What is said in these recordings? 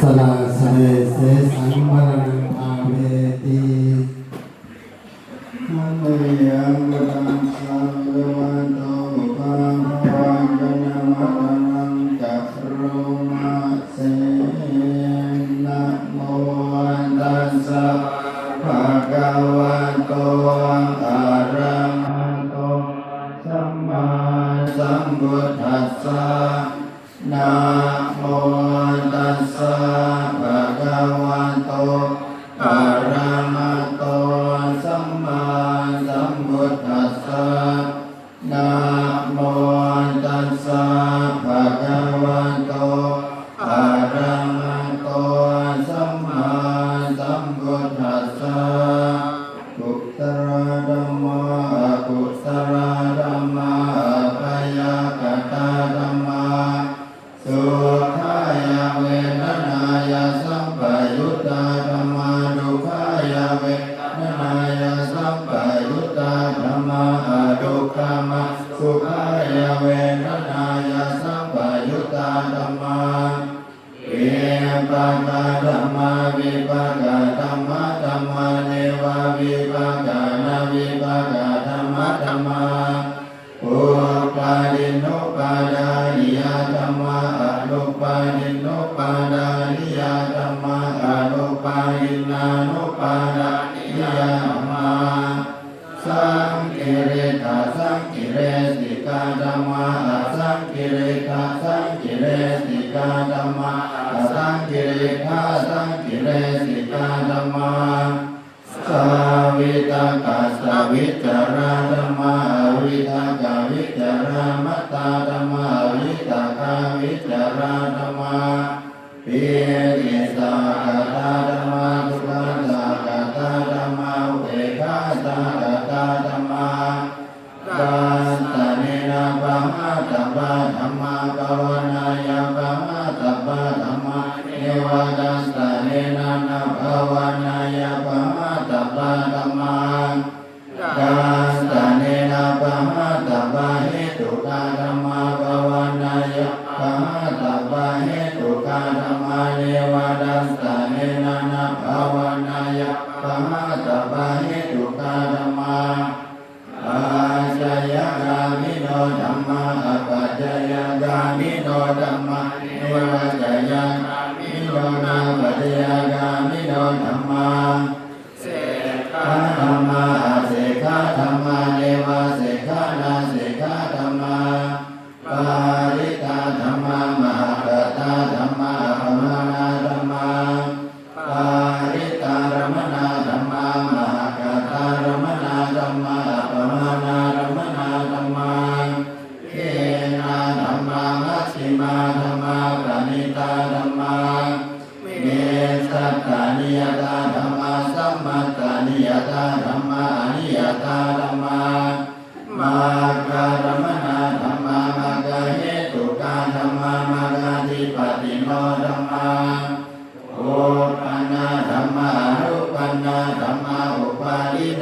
สลาสเลเสสังวรังอาเวตี มะธรรมา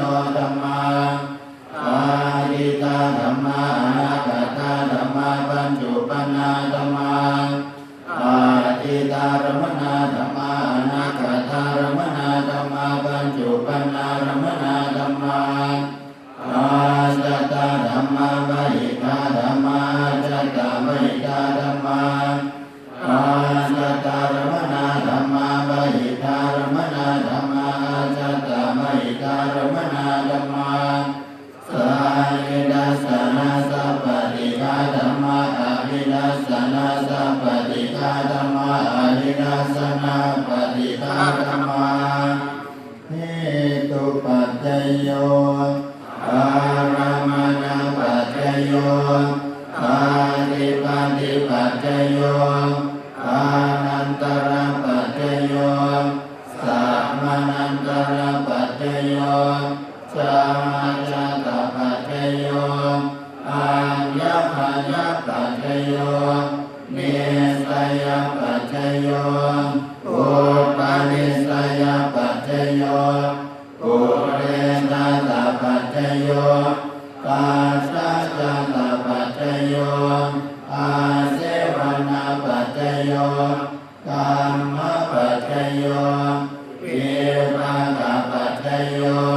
โยธรรม จโยอารมณปัจโย Hare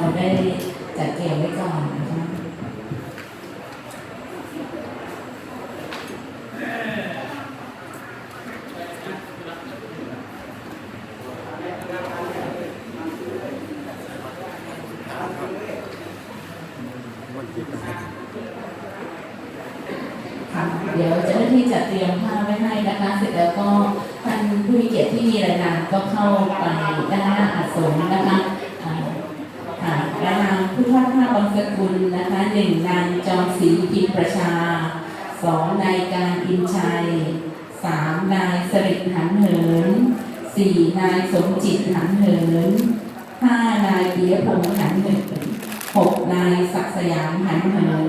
เราได้จัดเตรียมไว้ก่อนนะคะค่ะเดี๋ยวเจ้าหน้าที่จะเตรียมผ้าไว้ให้นะคะ เสร็จแล้วก็ท่านผู้มีเกียรติที่มีรายงานก็เข้าไปด้านหน้าอาสมนะคะอ่าค่ะรายงานผู้ทอดผ้าบางสกุลนะคะหนึ่งนางจอมศรีพิมพ์ประชาสองนายการอินชัยสามนายสริทหันเหิน สี่นายสมจิตหันเหินห้านายเปิยพงษ์หันเหินหกนายศักสยามหันเหิน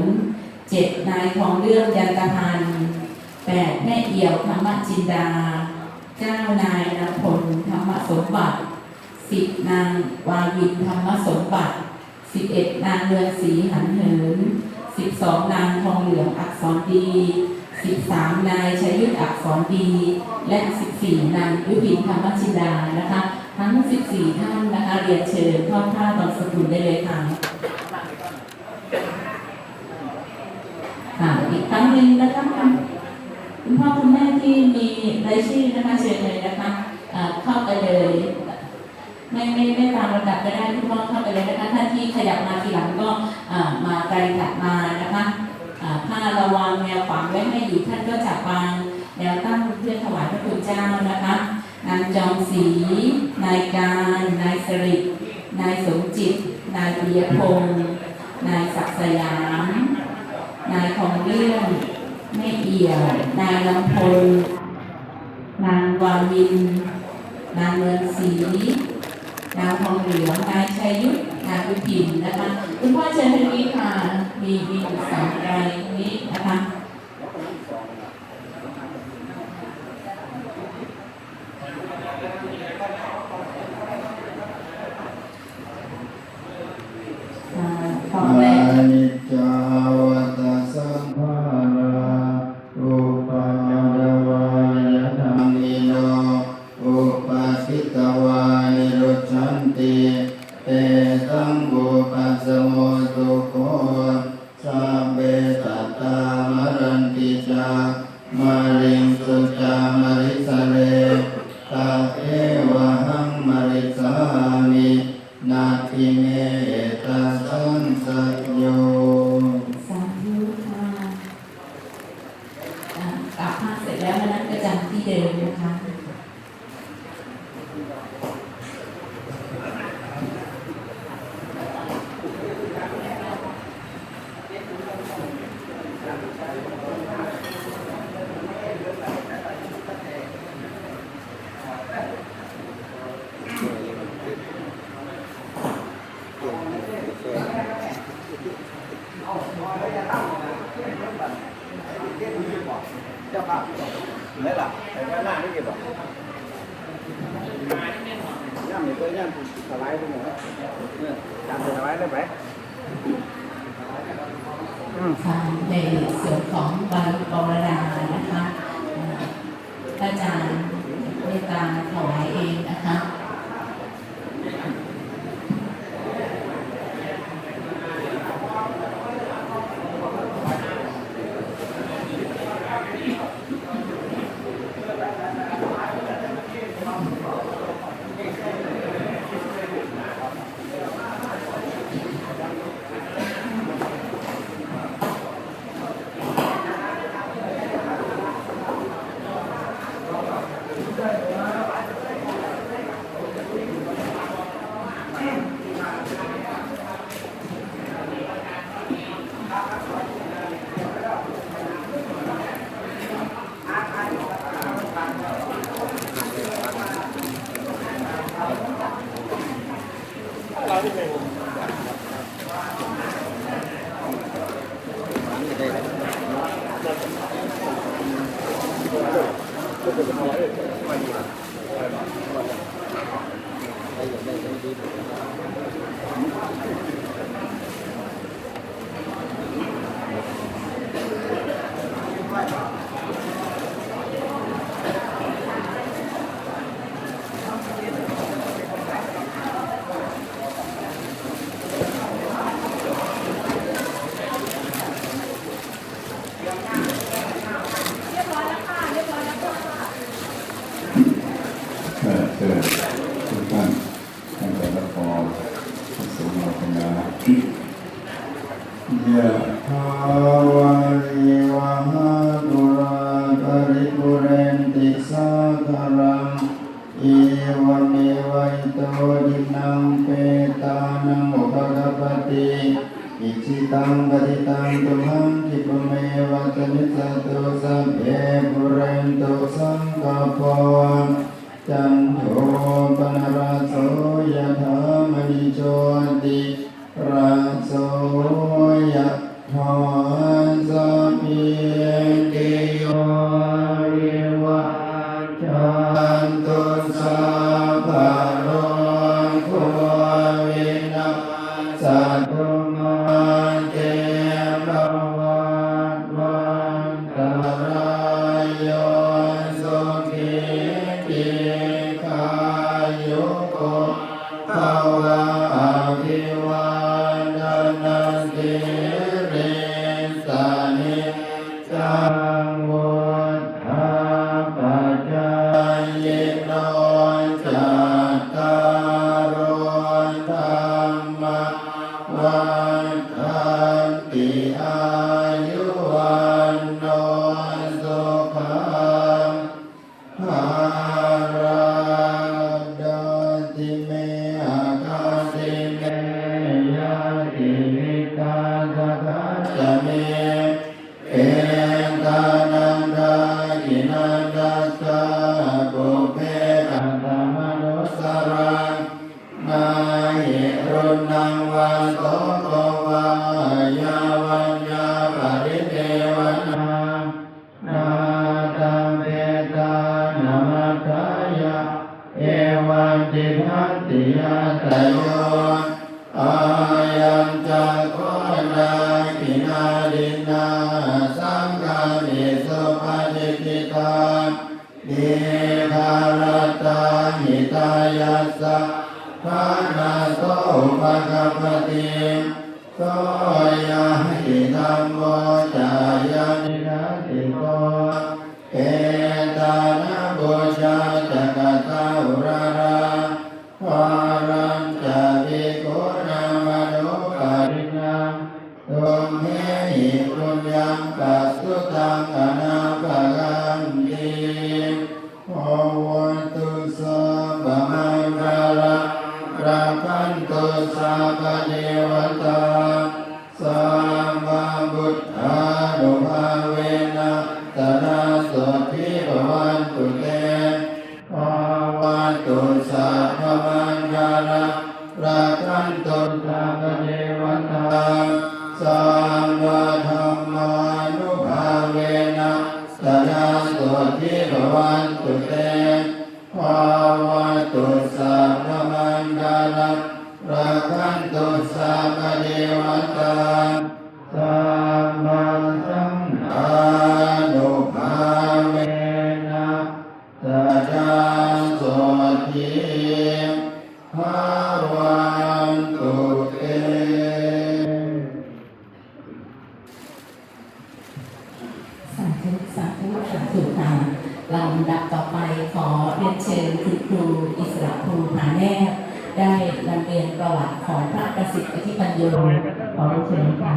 เจ็ดนายทองเรื่องยันตพันแปดแม่เอี่ยวธรรมจินดาเก้านายนพลธรรมสมบัติสิบนางวาวินธรรมสมบัติสิบเอ็ดนางเรือนศรีหันเหินสิบสองนางทองเหลืองอักษรดี สิบสามนายชยุทธอักษรดี และสิบสี่นางยุพินธรรมจินดานะคะ ทั้งสิบสี่ท่านนะคะเรียนเชิญทอดผ้าบางสกุลได้เลยค่ะค่ะอีกครั้งหนึ่งนะคะคุณพ่อคุณแม่ที่มีรายชื่อนะคะเชิญเลยนะคะเข้าไปเลยไม่ไม่ไม่ตามระดับก็ได้คุณพ่อเข้าไปเลยนะคะท่านที่ขยับมาทีหลังก็มาไกลถัดมานะคะ ถ้าเราวางแนวขวางไว้ให้อยู่ท่านก็จะวางแนวตั้งเพื่อถวายพระคุณเจ้านะคะ นางจอมศรีนายการนายสรินายสมจิต นายปิยพงศ์นายศักดิ์สยาม นายทองเรื่องแม่เอี่ยว นายลำพล นางวาวิน นางเมืองศรีนางทองเหลืองนายชัยยุทธ นางวิพินนะคะคุณพ่อเชิญทางนี้ค่ะมีมีสองรายนี้นะคะอาพร้อมอาแล้ ตาถวายเองนะคะ จจั ตานิภารตาหิตายัสสะนาโสภะคะปะติโสยะหิธัมโมจายานิราติโก ธุสาธุสาธุค่ะลำดับต่อไปขอเรียนเชิญคุณครูอิสระภูผาแนบได้นำเรียนประวัติของพระประสิทธิ์อธิปัญโยขอเรียนเชิญค่ะ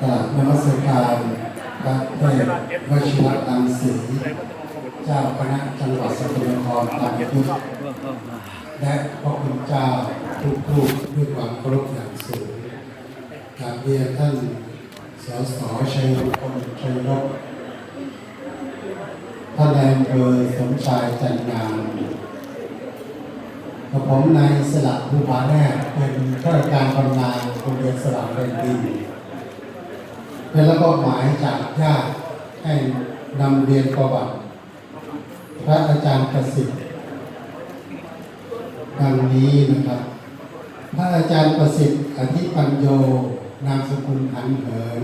กราบนมัสการพระเทพวชิรตังสีเจ้าคณะจังหวัดสกลนครตามพุทธและพระคุณเจ้าทุกทูด้วยความเคารพอย่างสูง กราบเรียนท่านสสชัยมงคลชัยนกท่านนายอำเภอสมชายจันงามกับผมนายสลับภูผาแน่เป็นข้าราชการบำนาญโรงเรียนสลับเรนดินเป็นรับมอบหมายจากญาติให้นำเรียนประวัติ พระอาจารย์ประสิทธิ์ดังนี้นะครับ พระอาจารย์ประสิทธิ์อธิปัญโย นามสกุลหันเหิน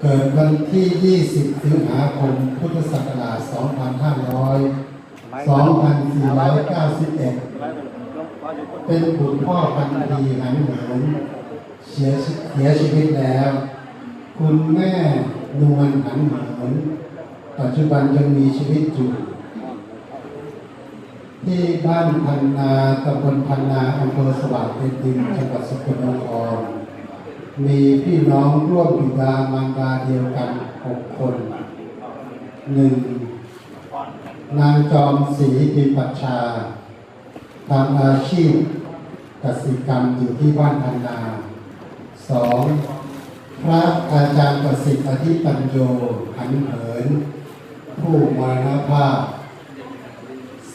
เกิดวันที่ 20 สิงหาคม พุทธศักราช 2500 2491 เป็นบุตรพ่อพันธีหันเหินเสียชีเสียชีวิตแล้ว คุณแม่นวลหันเหมือนปัจจุบันยังมีชีวิตอยู่ที่บ้านพันนาตำบลพันนาอำเภอสว่างเป็นดินจังหวัดสกลนคร มีพี่น้องร่วมบิดามารดาเดียวกันหกคนหนึ่งนางจอมศรีปิปัชชาทำอาชีพกสิกรรมอยู่ที่บ้านพันนาสองพระอาจารย์ประสิทธิ์อธิปัญโยหันเหิน ผู้มรณภาพ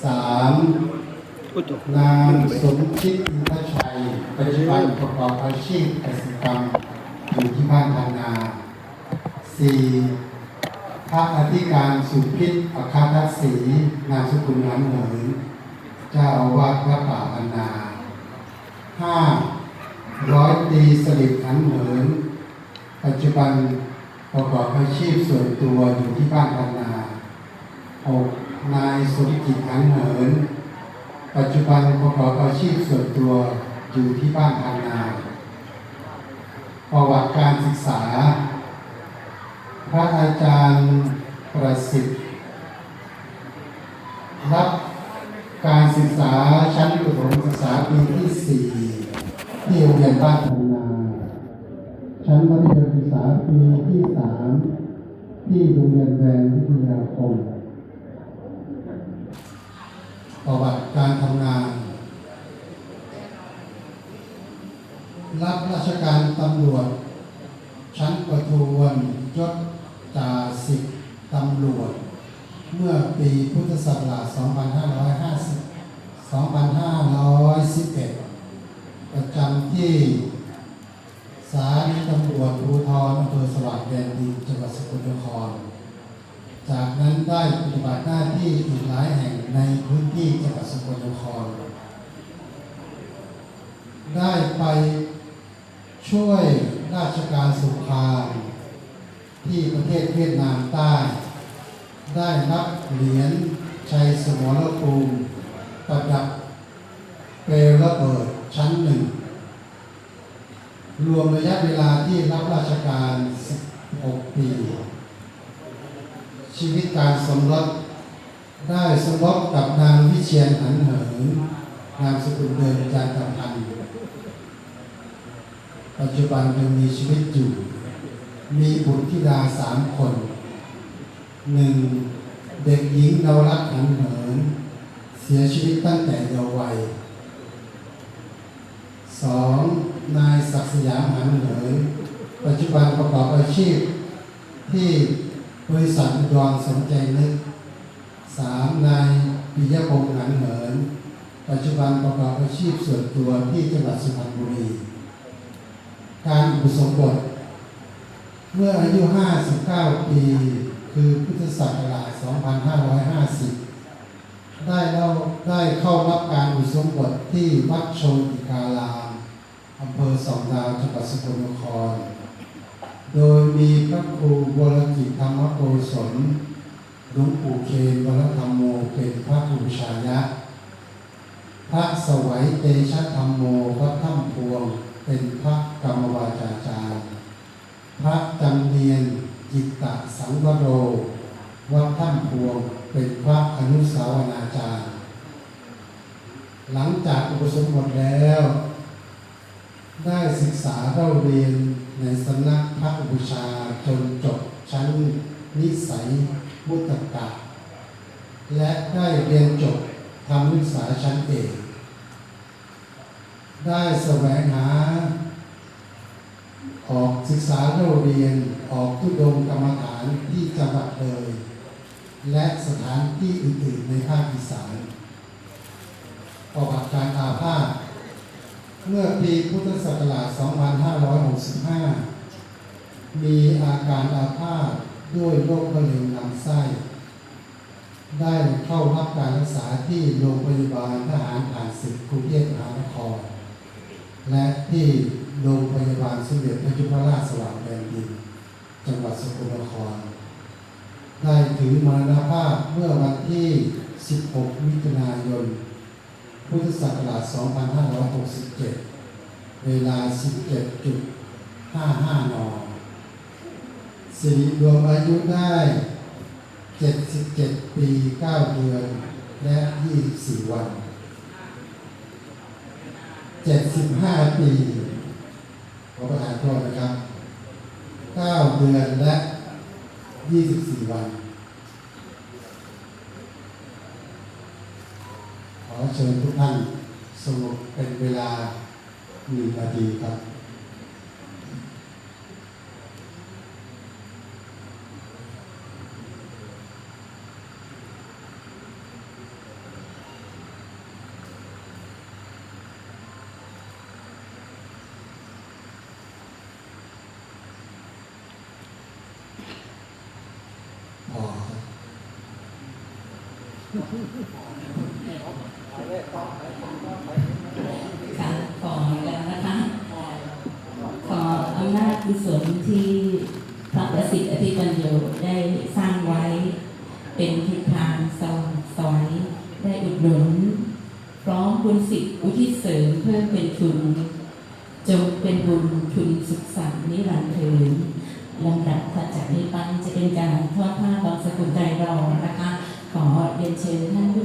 สามนางสมคิดอินทชัย ปัจจุบันประกอบอาชีพเกสิกรรมอยู่ที่บ้านพันนาสี่พระอธิการสุพิษอัคาทัศสีนามสกุลหันเหินเจ้าอาวาสวัดป่าพันนาห้าร้อยตีสลิดหันเหินปัจจุบันประกอบอาชีพส่วนตัวอยู่ที่บ้านพันนาหกนายสมจิตหันเหินปัจจุบันประกอบอาชีพส่วนตัว อยู่ที่บ้านพันนาประวัติการศึกษา พระอาจารย์ประสิทธิ์ รับการศึกษาชั้นประถมศึกษาปีที่สี่ที่โรงเรียนบ้านพันนา ชั้นมัธยมศึกษาปีที่สามที่โรงเรียนแวนวิทยาคม ประวัติการทำงาน รับราชการตำรวจ ชั้นประทวนยศจ่าสิบตำรวจ เมื่อปีพุทธศักราช 2550 2511 ประจำที่สานีตำรวจภูธรอำเภอสว่างแดนดินจังหวัดสกลนคร จากนั้นได้ปฏิบัติหน้าที่อีกหลายแห่งในพื้นที่จังหวัดสกลนคร ได้ไป ช่วยราชการสงครามที่ประเทศเวียดนามใต้ ได้รับเหรียญชัยสมรภูมิประดับเปลวระเบิดชั้นหนึ่ง รวมระยะเวลาที่รับราชการ 16 ปี ชีวิตการสมรสได้สมรสกับนางวิเชียนหันเหินนามสกุลเดิมจารย์พันธ์ ปัจจุบันยังมีชีวิตอยู่ มีบุตรธิดาสามคนหนึ่งเด็กหญิงดาวรัตน์หันเหิน เสียชีวิตตั้งแต่เยาว์วัยสองนายศักดิ์สยามหันเหินปัจจุบันประกอบอาชีพ ที่บริษัทอุดรสนใจนึกสามนายปิยพงษ์หันเหิน ปัจจุบันประกอบอาชีพส่วนตัวที่จังหวัดสุพรรณบุรี การอุปสมบท เมื่ออายุ 59 ปี คือพุทธศักราช 2550 ได้เล่าได้เข้ารับการอุปสมบทที่วัดโชติการามอำเภอสองดาวจังหวัดสกลนคร โดยมีพระครูวรกิจธรรมโกศลหลวงปู่เคนวรธรรมโมเป็นพระอุชายะ พระสวัยเตชะธรรมโมวัดถ้ำพวงเป็นพระกรรมวาจาจารย์ พระจำเนียนจิตตสังวโร วัดถ้ำพวงเป็นพระอนุสาวนาจารย์ หลังจากอุปสมบทแล้ว ได้ศึกษาเล่าเรียนในสำนักพระอุปชฌาย์จนจบชั้นนิสัยมุตตกะและได้เรียนจบทำศึกษาชั้นเอกได้แสวงหา ออกศึกษาเล่าเรียนออกทุดงกรรมฐานที่จังหวัดเลย และสถานที่อื่นๆในภาคอีสานประวัติการอาพาธเมื่อปีพุทธศักราช 2565 มีอาการอาพาธด้วยโรคมะเร็งลำไส้ ได้เข้ารับการรักษาที่โรงพยาบาลทหารผ่านศึกกรุงเทพมหานคร และที่โรงพยาบาล สมเด็จพระยุพราชสว่างแดนดิน จังหวัดสกลนคร ได้ถึงมรณภาพเมื่อวันที่ 16 มิถุนายน พุทธศักราช 2567 เวลา 17.55 น สิริรวมอายุได้ 77 ปี 9 เดือน และ 24 วัน 75 ปี ขอประทานโทษนะครับ 9 เดือนและ 24 วัน ขอเชิญทุกท่านสงบเป็นเวลาหนึ่งนาทีครับ พอครับ ค่ะขอแล้วนะคะ ขออำนาจกุศลที่พระประสิทธิ์อธิปัญโยได้สร้างไว้ เป็นทิศทางสองสอยได้อุดหนุน พร้อมบุญสิทธิ์อุทิศเสริมเพิ่มเป็นทุน จงเป็นบุญทุนสุขสันต์นิรันดร์เถิดลำดับถัดจากนี้ไปจะเป็นการทอดผ้าบางสกุลใจรอนะคะ ขอเรียนเชิญท่านผู้